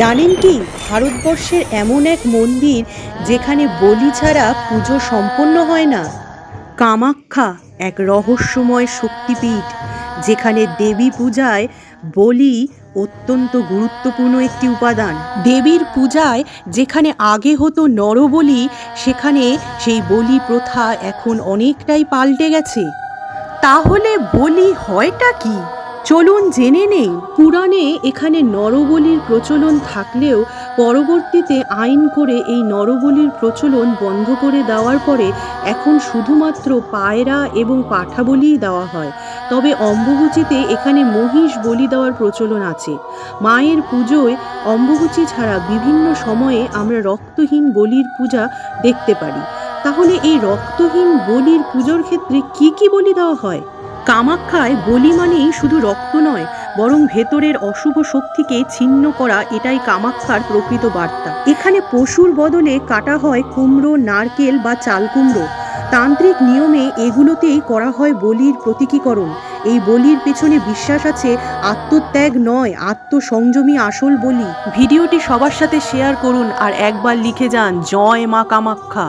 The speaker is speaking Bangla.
জানেন কি? ভারতবর্ষের এমন এক মন্দির যেখানে বলি ছাড়া পুজো সম্পন্ন হয় না। কামাখ্যা এক রহস্যময় শক্তিপীঠ, যেখানে দেবী পূজায় বলি অত্যন্ত গুরুত্বপূর্ণ একটি উপাদান। দেবীর পূজায় যেখানে আগে হতো নরবলি, সেখানে সেই বলি প্রথা এখন অনেকটাই পাল্টে গেছে। তাহলে বলি হয়টা কি? চলুন জেনে নেই, পুরাণে এখানে নরবলির প্রচলন থাকলেও পরবর্তীতে আইন করে এই নরবলির প্রচলন বন্ধ করে দেওয়ার পরে এখন শুধুমাত্র পায়রা এবং পাঠা বলিই দেওয়া হয়। তবে অম্বুবুচিতে এখানে মহিষ বলি দেওয়ার প্রচলন আছে। মায়ের পুজোয় অম্বুবুচি ছাড়া বিভিন্ন সময়ে আমরা রক্তহীন বলির পূজা দেখতে পারি। তাহলে এই রক্তহীন বলির পুজোর ক্ষেত্রে কি কি বলি দেওয়া হয়? কামাখ্যায় বলি মানেই শুধু রক্ত নয়, বরং ভেতরের অশুভ শক্তিকে ছিন্ন করা এটাই কামাখ্যার প্রকৃত বার্তা। এখানে পশুর বদলে কাটা হয় কুমড়ো, নারকেল বা চাল কুমড়ো। তান্ত্রিক নিয়মে এগুলোতেই করা হয় বলির প্রতীকীকরণ। এই বলির পেছনে বিশ্বাস আছে আত্মত্যাগ নয়, আত্মসংযমী আসল বলি। ভিডিওটি সবার সাথে শেয়ার করুন আর একবার লিখে যান, জয় মা কামাখ্যা।